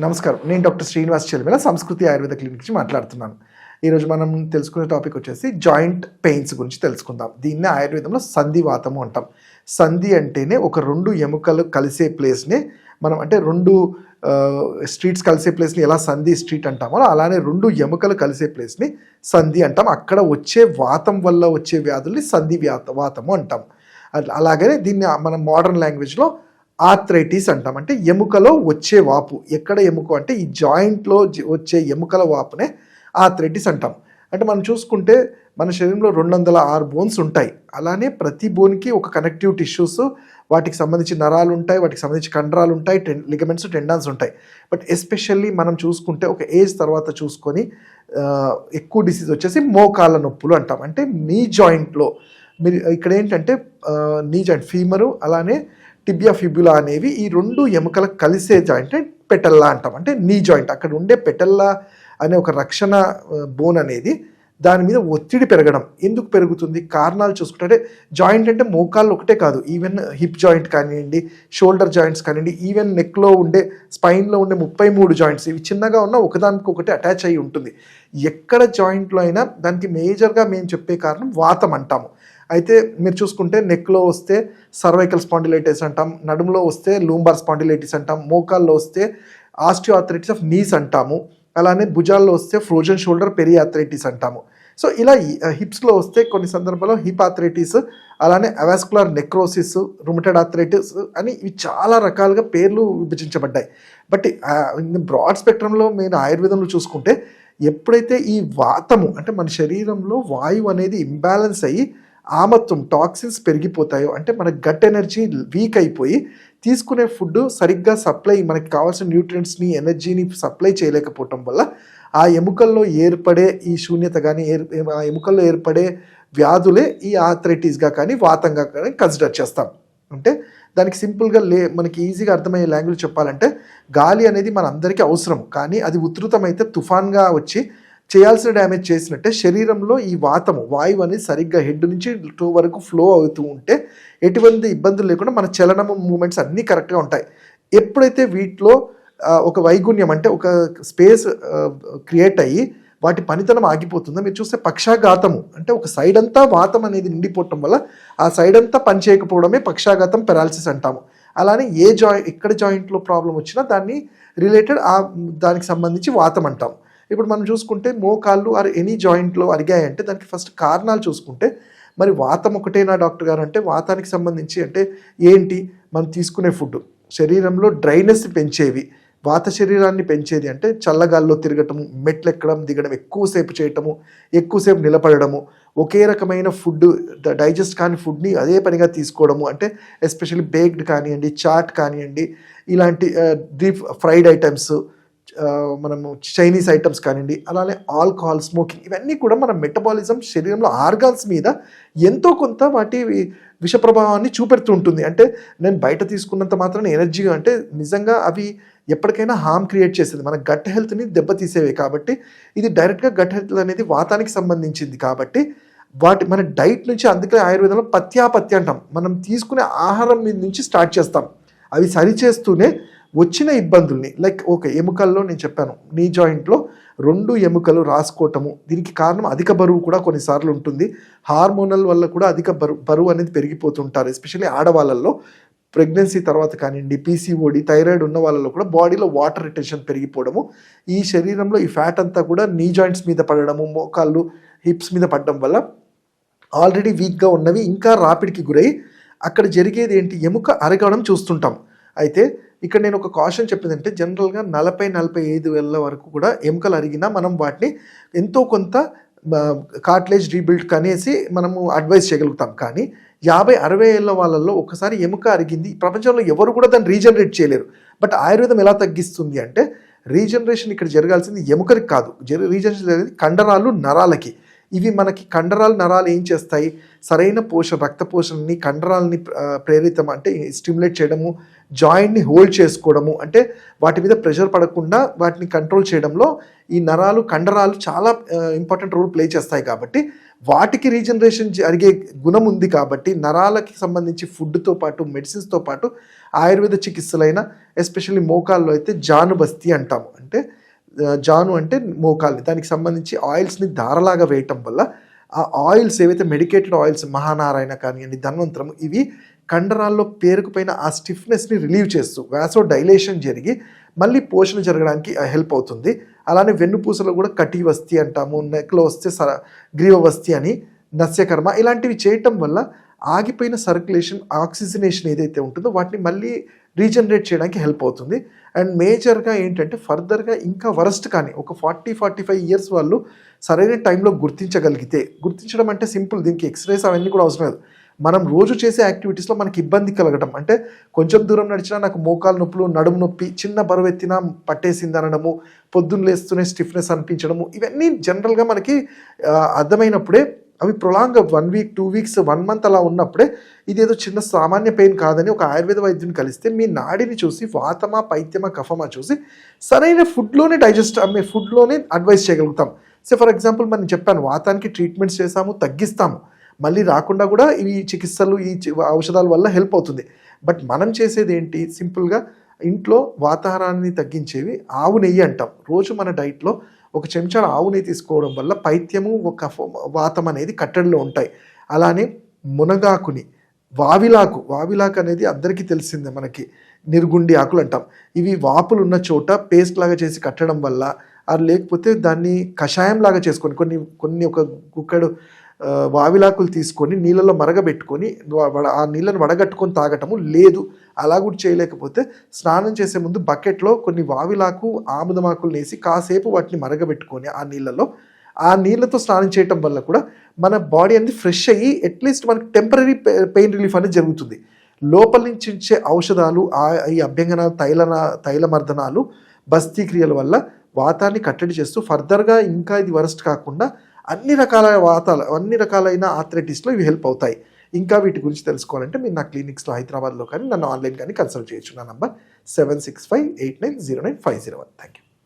నమస్కారం. నేను డాక్టర్ శ్రీనివాస్ చెల్మెల సంస్కృతి ఆయుర్వేద క్లినిక్ నుంచి మాట్లాడుతున్నాను. ఈరోజు మనం తెలుసుకునే టాపిక్ వచ్చేసి జాయింట్ పెయిన్స్ గురించి తెలుసుకుందాం. దీన్ని ఆయుర్వేదంలో సంధివాతము అంటాం. సంధి అంటేనే ఒక రెండు ఎముకలు కలిసే ప్లేస్ని మనం అంటే రెండు స్ట్రీట్స్ కలిసే ప్లేస్ని ఎలా సంధి స్ట్రీట్ అంటామో అలానే రెండు ఎముకలు కలిసే ప్లేస్ని సంధి అంటాం. అక్కడ వచ్చే వాతం వల్ల వచ్చే వ్యాధుల్ని సంధి వ్యాత వాతము అంటాం. అలాగనే దీన్ని మనం మోడర్న్ లాంగ్వేజ్లో ఆథ్రైటిస్ అంటాం. అంటే ఎముకలో వచ్చే వాపు. ఎక్కడ ఎముక అంటే ఈ జాయింట్లో వచ్చే ఎముకల వాపునే ఆథ్రైటిస్ అంటాం. అంటే మనం చూసుకుంటే మన శరీరంలో రెండు వందల ఆరు బోన్స్ ఉంటాయి. అలానే ప్రతి బోన్కి ఒక కనెక్టివ్ టిష్యూస్ వాటికి సంబంధించి నరాలు ఉంటాయి వాటికి సంబంధించి కండరాలు ఉంటాయి టెన్ లిగమెంట్స్ టెండాన్స్ ఉంటాయి. బట్ ఎస్పెషల్లీ మనం చూసుకుంటే ఒక ఏజ్ తర్వాత చూసుకొని ఎక్కువ డిసీజ్ వచ్చేసి మోకాళ్ళ నొప్పులు అంటాం. అంటే నీ జాయింట్లో మీరు ఇక్కడ ఏంటంటే నీ జాయింట్ ఫీమరు అలానే టిబియా ఫిబ్యులా అనేవి ఈ రెండు ఎముకలకు కలిసే జాయింట్ పెటల్లా అంటాం. అంటే నీ జాయింట్ అక్కడ ఉండే పెటల్లా అనే ఒక రక్షణ బోన్ అనేది దాని మీద ఒత్తిడి పెరగడం. ఎందుకు పెరుగుతుంది? కారణాలు చూసుకుంటే జాయింట్ అంటే మోకాళ్ళు ఒకటే కాదు. ఈవెన్ హిప్ జాయింట్ కానివ్వండి షోల్డర్ జాయింట్స్ కానివ్వండి ఈవెన్ నెక్లో ఉండే స్పైన్లో ఉండే ముప్పై మూడు జాయింట్స్ ఇవి చిన్నగా ఉన్న ఒకదానికి ఒకటి అటాచ్ అయి ఉంటుంది. ఎక్కడ జాయింట్లో అయినా దానికి మేజర్గా మేము చెప్పే కారణం వాతం అంటాము. అయితే మీరు చూసుకుంటే నెక్లో వస్తే సర్వైకల్ స్పాండిలైటిస్ అంటాం నడుములో వస్తే లూంబార్ స్పాండిలైటిస్ అంటాం మోకాల్లో వస్తే ఆస్టియోఆథరైటిస్ ఆఫ్ నీస్ అంటాము అలానే భుజాల్లో వస్తే ఫ్రోజన్ షోల్డర్ పెరియాథరైటిస్ అంటాము. సో ఇలా హిప్స్లో వస్తే కొన్ని సందర్భాల్లో హిప్ ఆథరైటిస్ అలానే అవాస్కులర్ నెక్రోసిస్ రుమటెడ్ ఆథరైటిస్ అని ఇవి చాలా రకాలుగా పేర్లు విభజించబడ్డాయి. బట్ బ్రాడ్ స్పెక్ట్రంలో మీరు ఆయుర్వేదంలో చూసుకుంటే ఎప్పుడైతే ఈ వాతము అంటే మన శరీరంలో వాయువు అనేది ఇంబ్యాలెన్స్ అయ్యి ఆమత్వం టాక్సిన్స్ పెరిగిపోతాయో అంటే మన గట్ ఎనర్జీ వీక్ అయిపోయి తీసుకునే ఫుడ్ సరిగ్గా సప్లై మనకి కావాల్సిన న్యూట్రియంట్స్ని ఎనర్జీని సప్లై చేయలేకపోవటం వల్ల ఆ ఎముకల్లో ఏర్పడే ఈ శూన్యత కానీ ఏర్ ఆ ఎముకల్లో ఏర్పడే వ్యాధులే ఈ ఆథరైటిస్గా కానీ వాతంగా కానీ కన్సిడర్ చేస్తాం. అంటే దానికి సింపుల్గా లే మనకి ఈజీగా అర్థమయ్యే లాంగ్వేజ్ చెప్పాలంటే గాలి అనేది మన అందరికీ అవసరం కానీ అది ఉధృతమైతే తుఫాన్గా వచ్చి చేయాల్సిన డ్యామేజ్ చేసినట్టే శరీరంలో ఈ వాతము వాయువు అనేది సరిగ్గా హెడ్ నుంచి టూ వరకు ఫ్లో అవుతూ ఉంటే ఎటువంటి ఇబ్బందులు లేకుండా మన చలనము మూమెంట్స్ అన్నీ కరెక్ట్గా ఉంటాయి. ఎప్పుడైతే వీటిలో ఒక వైగుణ్యం అంటే ఒక స్పేస్ క్రియేట్ అయ్యి వాటి పనితనం ఆగిపోతుందో మీరు చూస్తే పక్షాఘాతము అంటే ఒక సైడ్ అంతా వాతం అనేది నిండిపోవటం వల్ల ఆ సైడ్ అంతా పనిచేయకపోవడమే పక్షాఘాతం పెరాలసిస్ అంటాము. అలానే ఏ జాయి ఎక్కడ జాయింట్లో ప్రాబ్లం వచ్చినా దాన్ని రిలేటెడ్ ఆ దానికి సంబంధించి వాతం అంటాం. ఇప్పుడు మనం చూసుకుంటే మోకాళ్ళు ఆర్ ఎనీ జాయింట్లో అరిగాయంటే దానికి ఫస్ట్ కారణాలు చూసుకుంటే మరి వాతం ఒకటేనా డాక్టర్ గారు అంటే వాతానికి సంబంధించి అంటే ఏంటి? మనం తీసుకునే ఫుడ్. శరీరంలో డ్రైనెస్ పెంచేవి. వాత శరీరాన్ని పెంచేది అంటే చల్లగాల్లో తిరగటము మెట్లు ఎక్కడం దిగడం ఎక్కువసేపు చేయటము ఎక్కువసేపు నిలబడము ఒకే రకమైన ఫుడ్ డైజెస్ట్ కాని ఫుడ్ని అదే పనిగా తీసుకోవడము అంటే ఎస్పెషల్లీ బేక్డ్ కానివ్వండి చాట్ కానివ్వండి ఇలాంటి డీప్ ఫ్రైడ్ ఐటమ్స్ మనము చైనీస్ ఐటమ్స్ కానివ్వండి అలానే ఆల్కహాల్ స్మోకింగ్ ఇవన్నీ కూడా మన మెటబాలిజం శరీరంలో ఆర్గాన్స్ మీద ఎంతో కొంత వాటి విష ప్రభావాన్ని చూపెడుతూ ఉంటుంది. అంటే నేను బయట తీసుకున్నంత మాత్రం ఎనర్జీగా అంటే నిజంగా అవి ఎప్పటికైనా హామ్ క్రియేట్ చేసేది. మన గట్ హెల్త్ని దెబ్బతీసేవి కాబట్టి ఇది డైరెక్ట్గా గట్ హెల్త్ అనేది వాతానికి సంబంధించింది కాబట్టి వాటి మన డైట్ నుంచి అందుకే ఆయుర్వేదంలో పత్యాపత్య అంటాం. మనం తీసుకునే ఆహారం మీద నుంచి స్టార్ట్ చేస్తాం. అవి సరిచేస్తూనే వచ్చిన ఇబ్బందుల్ని లైక్ ఓకే ఎముకల్లో నేను చెప్పాను నీ జాయింట్లో రెండు ఎముకలు రాసుకోవటము దీనికి కారణం అధిక బరువు కూడా కొన్నిసార్లు ఉంటుంది. హార్మోనల్ వల్ల కూడా అధిక బరువు బరువు అనేది పెరిగిపోతుంటారు ఎస్పెషల్లీ ఆడవాళ్ళల్లో. ప్రెగ్నెన్సీ తర్వాత కానివ్వండి పీసీఓడి థైరాయిడ్ ఉన్న వాళ్ళలో కూడా బాడీలో వాటర్ రిటెన్షన్ పెరిగిపోవడము ఈ శరీరంలో ఈ ఫ్యాట్ అంతా కూడా నీ జాయింట్స్ మీద పడడము మోకాళ్ళు హిప్స్ మీద పడడం వల్ల ఆల్రెడీ వీక్గా ఉన్నవి ఇంకా రాపిడికి గురై అక్కడ జరిగేది ఏంటి? ఎముక అరగడం చూస్తుంటాం. అయితే ఇక్కడ నేను ఒక కాషన్ చెప్పిందంటే జనరల్గా నలభై నలభై ఐదు వేల వరకు కూడా ఎముకలు అరిగినా మనం వాటిని ఎంతో కొంత కార్ట్లేజ్ రీబిల్డ్ కనేసి మనము అడ్వైస్ చేయగలుగుతాం. కానీ యాభై అరవై ఏళ్ళ వాళ్ళల్లో ఒకసారి ఎముక అరిగింది ప్రపంచంలో ఎవరు కూడా దాన్ని రీజనరేట్ చేయలేరు. బట్ ఆయుర్వేదం ఎలా తగ్గిస్తుంది అంటే రీజనరేషన్ ఇక్కడ జరగాల్సింది ఎముకకి కాదు. రీజనరేషన్ జరిగేది కండరాలు నరాలకి. ఇవి మనకి కండరాలు నరాలు ఏం చేస్తాయి? సరైన పోషణ రక్త పోషణని కండరాలని ప్రేరితం అంటే స్టిమ్యులేట్ చేయడము జాయింట్ని హోల్డ్ చేసుకోవడము అంటే వాటి మీద ప్రెషర్ పడకుండా వాటిని కంట్రోల్ చేయడంలో ఈ నరాలు కండరాలు చాలా ఇంపార్టెంట్ రోల్ ప్లే చేస్తాయి కాబట్టి వాటికి రీజనరేషన్ జరిగే గుణం ఉంది కాబట్టి నరాలకి సంబంధించి ఫుడ్తో పాటు మెడిసిన్స్తో పాటు ఆయుర్వేద చికిత్సలైన ఎస్పెషల్లీ మోకాల్లో అయితే జానుబస్తి అంటాము. అంటే జాను అంటే మోకాల్ని దానికి సంబంధించి ఆయిల్స్ని ధారలాగా వేయటం వల్ల ఆ ఆయిల్స్ ఏవైతే మెడికేటెడ్ ఆయిల్స్ మహానారాయణ కానివ్వండి ధన్వంతరం ఇవి కండరాల్లో పేరుకుపోయిన ఆ స్టిఫ్నెస్ని రిలీవ్ చేస్తూ వ్యాసో డైలేషన్ జరిగి మళ్ళీ పోషణ జరగడానికి హెల్ప్ అవుతుంది. అలానే వెన్నుపూసలో కూడా కటి వస్తి అంటాము నెక్లో వస్తే సర గ్రీవ వస్తి అని నస్యకర్మ ఇలాంటివి చేయటం వల్ల ఆగిపోయిన సర్క్యులేషన్ ఆక్సిజనేషన్ ఏదైతే ఉంటుందో వాటిని మళ్ళీ రీజనరేట్ చేయడానికి హెల్ప్ అవుతుంది. అండ్ మేజర్గా ఏంటంటే ఫర్దర్గా ఇంకా వరస్ట్ కానీ ఒక ఫార్టీ ఫార్టీ ఫైవ్ ఇయర్స్ వాళ్ళు సరైన టైంలో గుర్తించగలిగితే గుర్తించడం అంటే సింపుల్ దీనికి ఎక్స్రేస్ అవన్నీ కూడా అవసరం లేదు. మనం రోజు చేసే యాక్టివిటీస్లో మనకి ఇబ్బంది కలగడం అంటే కొంచెం దూరం నడిచినా నాకు మోకాలు నొప్పులు నడుము నొప్పి చిన్న బరువు ఎత్తినా పట్టేసింది అనడము పొద్దున్న లేస్తూనే స్టిఫ్నెస్ అనిపించడము ఇవన్నీ జనరల్గా మనకి అర్థమైనప్పుడే అవి prolong one week two weeks one month అలా ఉన్నప్పుడే ఇదేదో చిన్న సామాన్య పెయిన్ కాదని ఒక ఆయుర్వేద వైద్యుని కలిస్తే మీ నాడిని చూసి వాతమా పైత్యమా కఫమా చూసి సరైన ఫుడ్లోనే డైజెస్ట్ అమ్మే ఫుడ్లోనే అడ్వైస్ చేయగలుగుతాం. సో ఫర్ ఎగ్జాంపుల్ మనం చెప్పాను వాతానికి ట్రీట్మెంట్స్ చేసాము తగ్గిస్తాము. మళ్ళీ రాకుండా కూడా ఈ చికిత్సలు ఈ ఔషధాల వల్ల హెల్ప్ అవుతుంది. బట్ మనం చేసేది ఏంటి? సింపుల్గా ఇంట్లో వాతావరణాన్ని తగ్గించేవి ఆవు నెయ్యి అంటాం. రోజు మన డైట్లో ఒక చెంచాడు ఆవు నెయ్యి తీసుకోవడం వల్ల పైత్యము ఒక వాతం అనేది కట్టడిలో ఉంటాయి. అలానే మునగాకుని వావిలాకు వావిలాకు అనేది అందరికీ తెలిసిందే మనకి. నిర్గుండి ఆకులు అంటాం. ఇవి వాపులు ఉన్న చోట పేస్ట్ లాగా చేసి కట్టడం వల్ల అది లేకపోతే దాన్ని కషాయం లాగా చేసుకొని కొన్ని కొన్ని ఒక గుక్కడు వావిలాకులు తీసుకొని నీళ్ళలో మరగబెట్టుకొని వడ- ఆ నీళ్ళను వడగట్టుకొని తాగటము లేదు. అలా కూడా చేయలేకపోతే స్నానం చేసే ముందు బకెట్లో కొన్ని వావిలాకు ఆముదమాకులు వేసి కాసేపు వాటిని మరగబెట్టుకొని ఆ నీళ్ళలో ఆ నీళ్ళతో స్నానం చేయటం వల్ల కూడా మన బాడీ అనేది ఫ్రెష్ అయ్యి అట్లీస్ట్ మనకి టెంపరీ పెయిన్ రిలీఫ్ అనేది జరుగుతుంది. లోపల నుంచి ఇచ్చే ఔషధాలు ఆ ఈ అభ్యంగన తైలన తైలమర్దనాలు బస్తీ క్రియల వల్ల వాతాన్ని కట్టడి చేస్తూ ఫర్దర్గా ఇంకా ఇది వరస్ట్ కాకుండా అన్ని రకాల వాతాల అన్ని రకాలైన ఆథరైటిస్లో ఇవి హెల్ప్ అవుతాయి. ఇంకా వీటి గురించి తెలుసుకోవాలంటే మీరు నా క్లినిక్స్లో హైదరాబాద్లో కానీ నన్ను ఆన్లైన్ కానీ కన్సల్ట్ చేయొచ్చు. నా number seven six five eight nine zero nine five zero one thank you